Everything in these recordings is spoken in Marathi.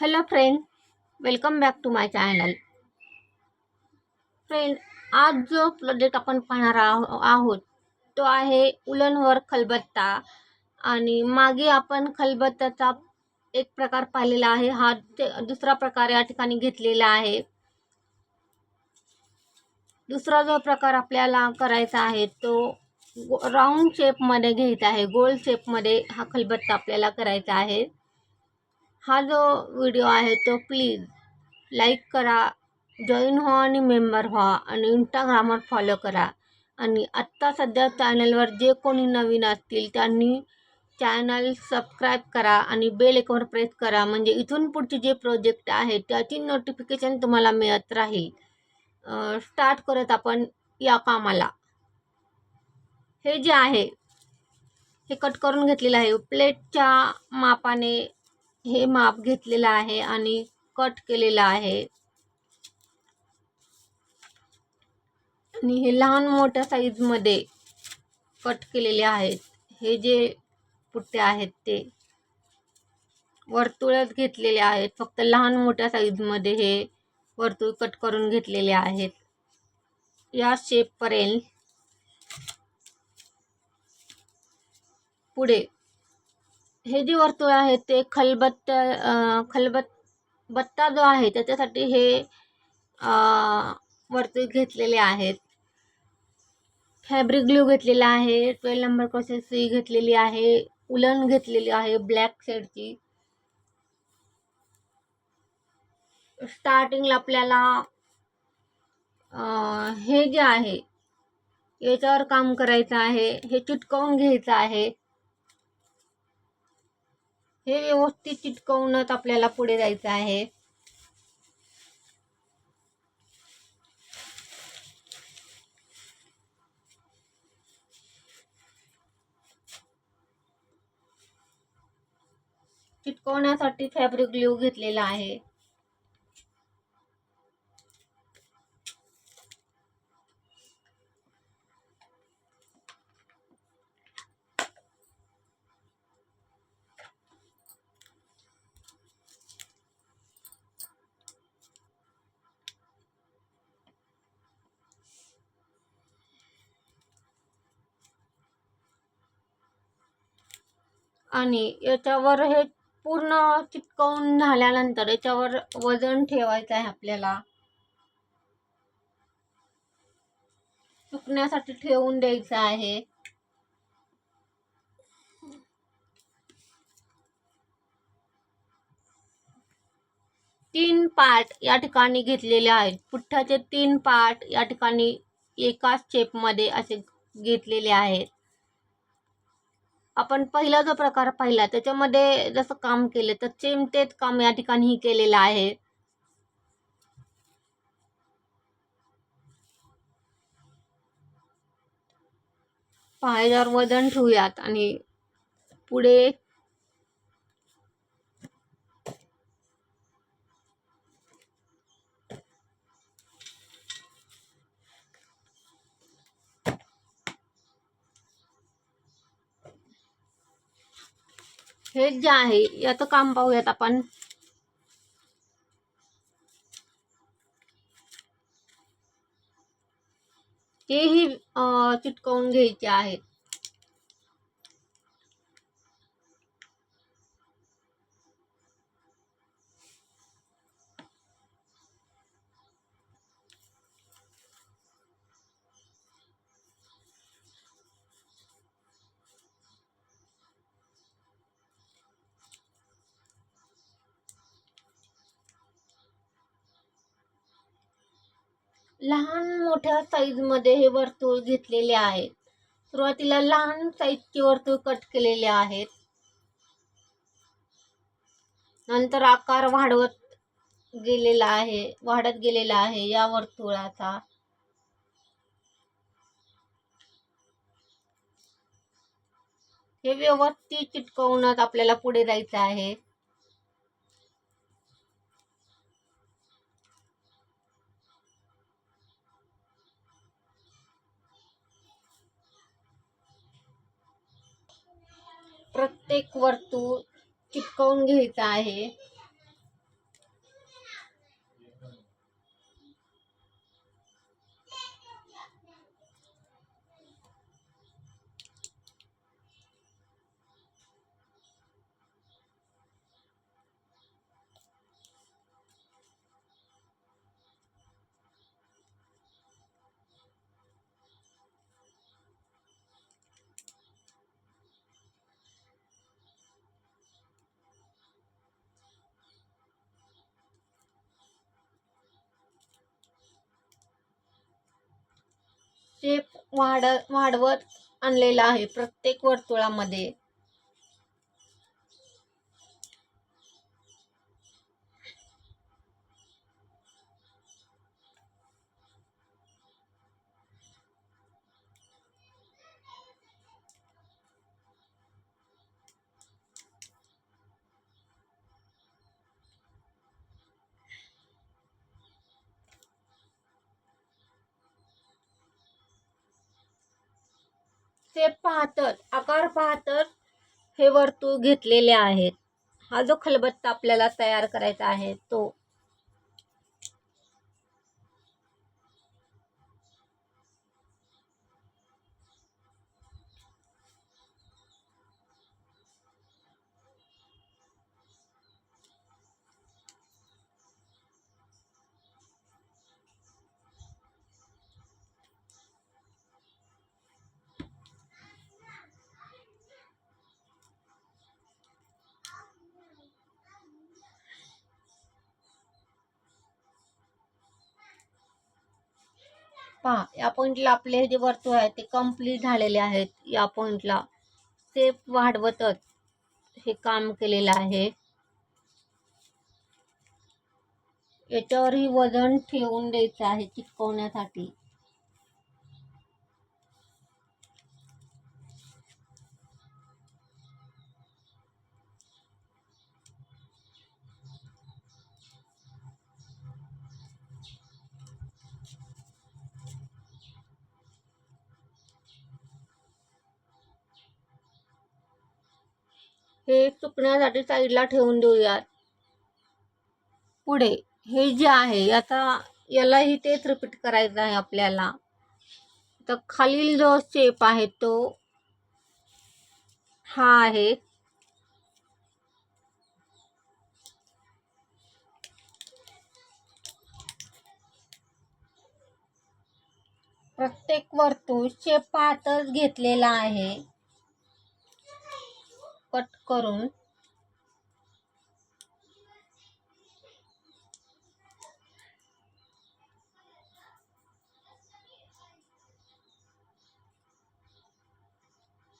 Hello friend welcome back to my channel friend आज जो प्रोजेक्ट आपण पाहणार आहो आहोत तो आहे उलनवर खलबत्ता. आणि मागे आपण खलबत्ताचा एक प्रकार पाहिलेला आहे. हा ते- दुसरा प्रकार या ठिकाणी घेतलेला आहे. दुसरा जो प्रकार आपल्याला करायचा आहे तो राऊंड शेपमध्ये घ्यायचा आहे. गोल शेपमध्ये हा खलबत्ता आपल्याला करायचा आहे. हा जो व्हिडिओ आहे तो प्लीज लाईक करा जॉईन व्हा आणि मेंबर व्हा आणि इंस्टाग्रामवर फॉलो करा. आणि आत्ता सध्या चॅनलवर जे कोणी नवीन असतील त्यांनी चॅनल सबस्क्राईब करा आणि बेल एकवर प्रेस करा. म्हणजे इथून पुढचे जे प्रोजेक्ट आहे त्याची नोटिफिकेशन तुम्हाला मिळत राहील. स्टार्ट करत आपण या कामाला. हे जे आहे हे कट करून घेतलेलं आहे. प्लेटच्या मापाने हे माप घेतलेलं आहे आणि कट केलेलं आहे. आणि हे लहान मोठ्या साईजमध्ये कट केलेले आहेत. हे जे पुट्टे आहेत ते वर्तुळच घेतलेले आहेत. फक्त लहान मोठ्या साईजमध्ये हे वर्तुळ कट करून घेतलेले आहेत. या शेपपर्यंत पुढे हे जे वर्तुळ आहे ते खलबत्त्या खलबत बत्ता जो आहे त्याच्यासाठी हे वर्तुळ घेतलेले आहेत. फॅब्रिक ग्लू घेतलेला आहे ट्वेल्व नंबर क्रॉसेस घेतलेली आहे उलन घेतलेली आहे ब्लॅक शेडची. स्टार्टिंगला आपल्याला हे जे आहे याच्यावर काम करायचं आहे हे चिटकवून घ्यायचं आहे. हे व्यवस्थित चिटकवूनच आपल्याला पुढे जायचं आहे. चिटकवण्यासाठी फॅब्रिक ग्लू घेतलेला आहे. आणि याच्यावर हे पूर्ण चिटकवून झाल्यानंतर याच्यावर वजन ठेवायचं आहे आपल्याला. सुकण्यासाठी ठेवून द्यायचं आहे. तीन पार्ट या ठिकाणी घेतलेले आहेत. पुठ्ठाचे तीन पार्ट या ठिकाणी एकाच शेपमध्ये असे घेतलेले आहेत. आपण पहिला जो प्रकार पाहिला त्याच्यामध्ये जसं काम केलं तर चिमतेत काम या ठिकाणी केलेलं आहे. पायावर वजन ठेवूयात आणि पुढे हे जे आहे याचं काम पाहूयात आपण. तेही चिटकवून घ्यायचे आहेत. लहान मोठ्या साईजमध्ये हे वर्तुळ घेतलेले आहेत सुरुवातीला लहान साईजचे वर्तुळ कट केलेले आहेत. नंतर आकार वाढवत गेलेला आहे वाढत गेलेला आहे या वर्तुळाचा. हे व्यवस्थित चिटकवूनच आपल्याला पुढे जायचं आहे. प्रत्येक वर्तुळ चिटकवून घ्यायचं आहे. शेप वाढ वाढवत आणलेला आहे प्रत्येक वर्तुळामध्ये. शेप पाहतर आकार पाहतर हे वर्तुळ घेतलेले आहेत. हा जो खलबत्ता आपल्याला तयार करायचा आहे तो पहा या पॉईंटला आपले जे वर्तुळ आहे ते कंप्लीट झालेले आहेत या पॉईंटला शेप वाढवतच हे काम केलेलं आहे. याच्यावरही वजन ठेवून द्यायचं आहे चिटकवण्यासाठी हे सुकण्यासाठी साईडला ठेवून देऊयात. पुढे हे जे आहे आता यालाही तेच रिपीट करायचं आहे आपल्याला. तर खालील जो शेप आहे तो हा आहे. प्रत्येक वर्तुळ शेप पाहतच घेतलेला आहे. कट करून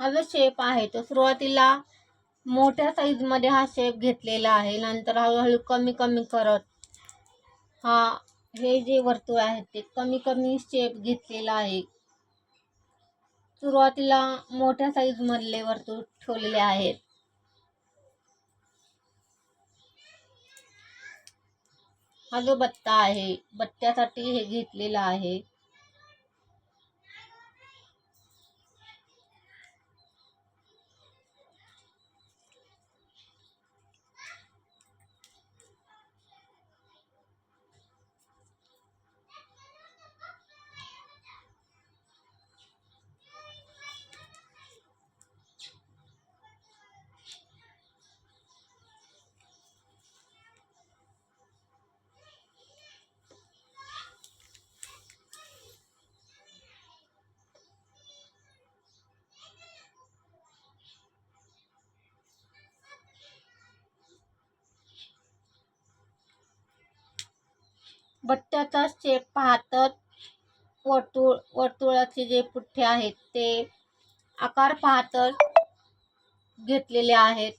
हा जो शेप आहे तो सुरुवातीला मोठ्या साईजमध्ये हा शेप घेतलेला आहे. नंतर हळूहळू कमी कमी करत हा हे जे वर्तुळ आहे ते कमी कमी शेप घेतलेला आहे. सुरुवातीला मोठ्या साईजमधले वर्तुळ ठेवलेले आहेत. हा जो बत्ता आहे बत्त्यासाठी हे घेतलेला आहे. बट्ट्याचा शेप पाहतच वर्तुळ वर्तुळाचे जे पुठ्ठे आहेत ते आकार पाहतच घेतलेले आहेत.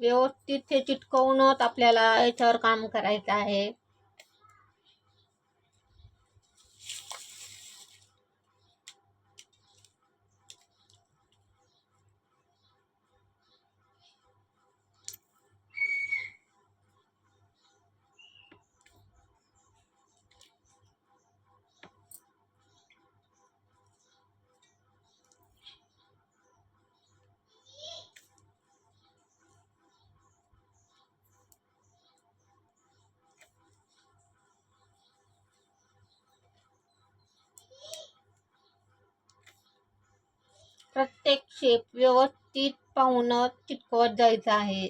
व्यवस्थित हे चिटकवूनच आपल्याला याच्यावर काम करायचं आहे. प्रत्येक शेप व्यवस्थित पाहून चिटकवत जायचं आहे.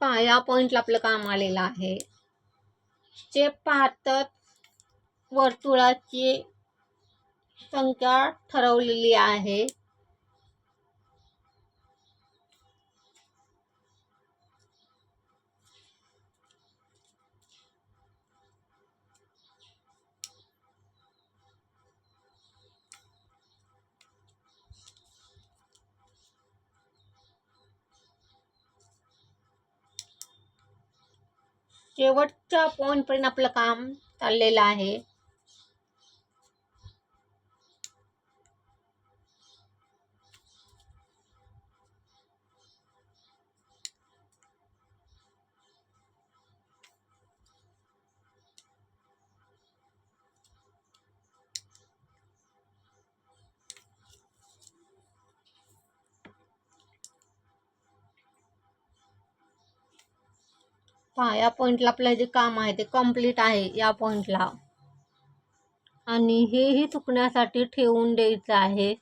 पहा या पॉइंटला आपलं काम आलेलं आहे. शेप पाहतच वर्तुळाची संख्या ठरवलेली आहे. शेवटच्या पॉईंटपर्यंत आपलं काम चाललेलं आहे. पहा या पॉईंटला आपलं जे काम आहे ते कंप्लीट आहे या पॉईंटला आणि हेही चुकण्यासाठी ठेवून द्यायचं आहे.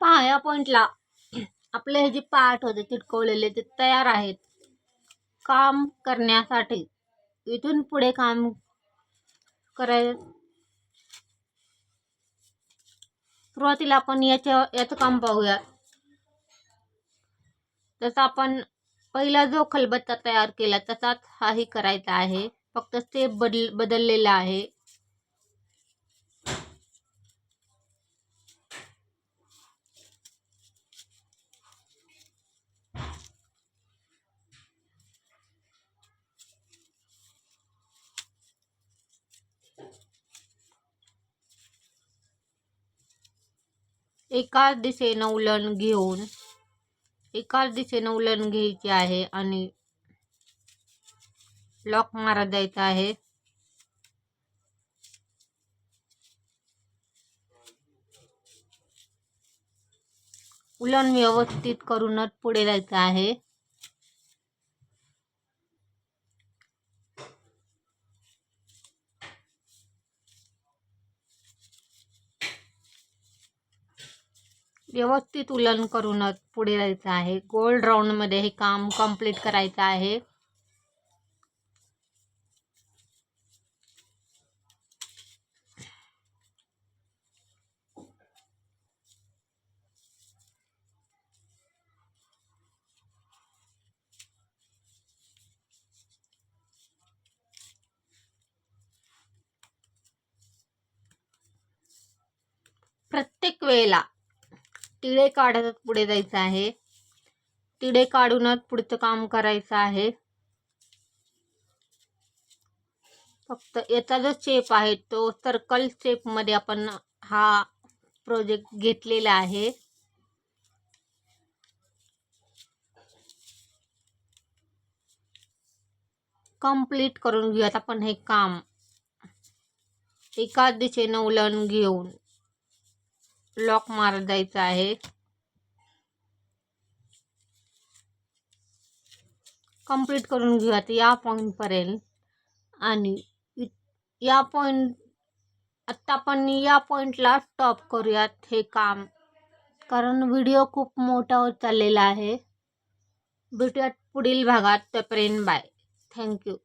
पहा या पॉईंटला आपले हे जे पार्ट होते चिटकवलेले ते तयार आहेत. काम करण्यासाठी. इथून पुढे काम कराय सुरुवातीला आपण याच्या याचं काम पाहूया. तसं आपण पहिला जो खलबत्ता तयार केला तसाच हाही करायचा आहे. फक्त स्टेप बदल बदललेला आहे. एकाच दिशेनं उलण घेऊन एकाच दिशेनं उलण घ्यायची आहे आणि लॉक मारा द्यायचा आहे. उलण व्यवस्थित करूनच पुढे जायचं आहे. व्यवस्थित उलन करूनच पुढे जायचं आहे. गोल्ड राऊंडमध्ये हे काम कंप्लीट करायचं आहे. प्रत्येक वेळेला तिळे काढत पुढे जायचं आहे. तिळे काढूनच पुढचं काम करायचं आहे. फक्त याचा जो शेप आहे. तो सर्कल शेपमध्ये आपण हा प्रोजेक्ट घेतलेला आहे. कंप्लीट करून घेऊयात आपण हे काम. एकाच दिशेनं उलण घेऊन. लॉक मार द्यायचं आहे. कंप्लीट करून घेऊयात या पॉईंटपर्यंत आणि या पॉईंट आत्ता आपण या पॉईंटला स्टॉप करूयात हे काम. कारण व्हिडिओ खूप मोठा होत चाललेला आहे. भेटूयात पुढील भागात. तोपर्यंत बाय थँक्यू